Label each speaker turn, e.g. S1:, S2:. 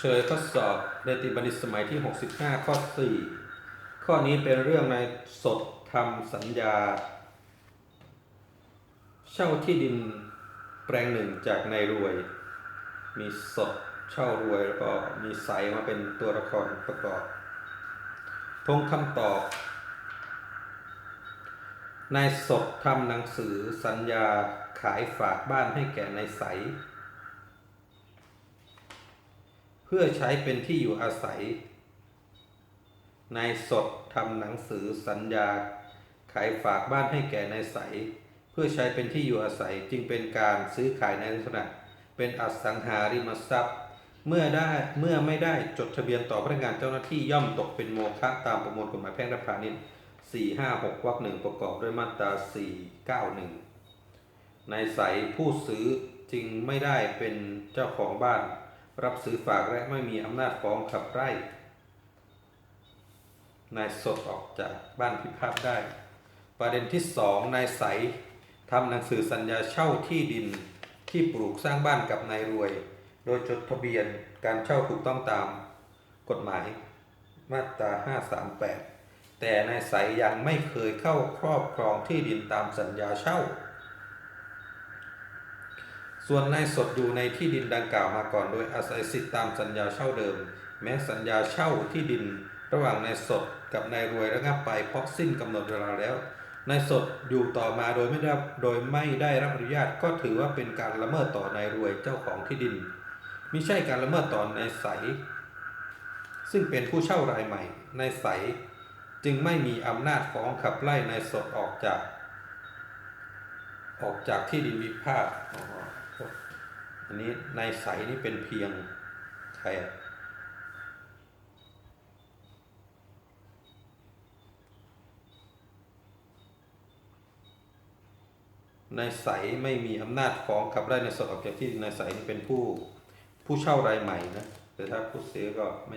S1: เฉลยข้อสอบในติบัณฑิตสมัยที่ 65 ข้อ 4 ข้อนี้เป็นเรื่องในสดทำสัญญา เช่าที่ดินแปลงหนึ่งจากนายรวย มีสดเช่ารวยแล้วก็มีใสมาเป็นตัวละครประกอบทงคำตอบ นายสดทำหนังสือสัญญาขายฝากบ้านให้แก่นายใส เพื่อใช้เป็นที่อยู่อาศัย นายสดทำหนังสือสัญญา ขายฝากบ้านให้แก่นายใส เพื่อใช้เป็นที่อยู่อาศัยจึงเป็นการซื้อขายในลักษณะ เป็นอสังหาริมทรัพย์ เมื่อได้เมื่อไม่ได้จดทะเบียนต่อพนักงานเจ้าหน้าที่ย่อมตกเป็นโมฆะตามประมวลกฎหมายแพ่งและพาณิชย์456วรรคหนึ่งประกอบด้วยมาตรา491นายใสผู้ซื้อจึงไม่ได้เป็นเจ้าของบ้าน รับซื้อฝากและไม่มีอำนาจฟ้องขับไล่นายสดออกจากบ้านพิพาทได้ ประเด็นที่สองนายใสทำหนังสือสัญญาเช่าที่ดินที่ปลูกสร้างบ้านกับนายรวย โดยจดทะเบียนการเช่าถูกต้องตามกฎหมายมาตรา 538 แต่นายใสยังไม่เคยเข้าครอบครองที่ดินตามสัญญาเช่า ส่วนนายสดอยู่ในที่ดินดังกล่าวมาก่อน โดยอาศัยสิทธิตามสัญญาเช่าเดิม แม้สัญญาเช่าที่ดิน ระหว่างนายสดกับนายรวยระงับไปเพราะสิ้นกำหนดเวลาแล้วนายสดอยู่ต่อมาโดยไม่ได้โดยไม่ได้รับอนุญาตก็ถือว่าเป็นการละเมิดต่อนายรวยเจ้าของที่ดินมิใช่การละเมิดต่อนายใส ซึ่งเป็นผู้เช่ารายใหม่นายใส จึงไม่มีอำนาจฟ้องขับไล่นายสดออกจาก ออกจากที่ดินวิพาท อันนี้นายใสนี่เป็นเพียงใครนายใสไม่มีอำนาจฟ้องขับไล่นสดออกจากที่นนายใสนี่เป็นผู้ผู้เช่ารายใหม่นะ แต่ถ้าผู้ซื้อก็ไม่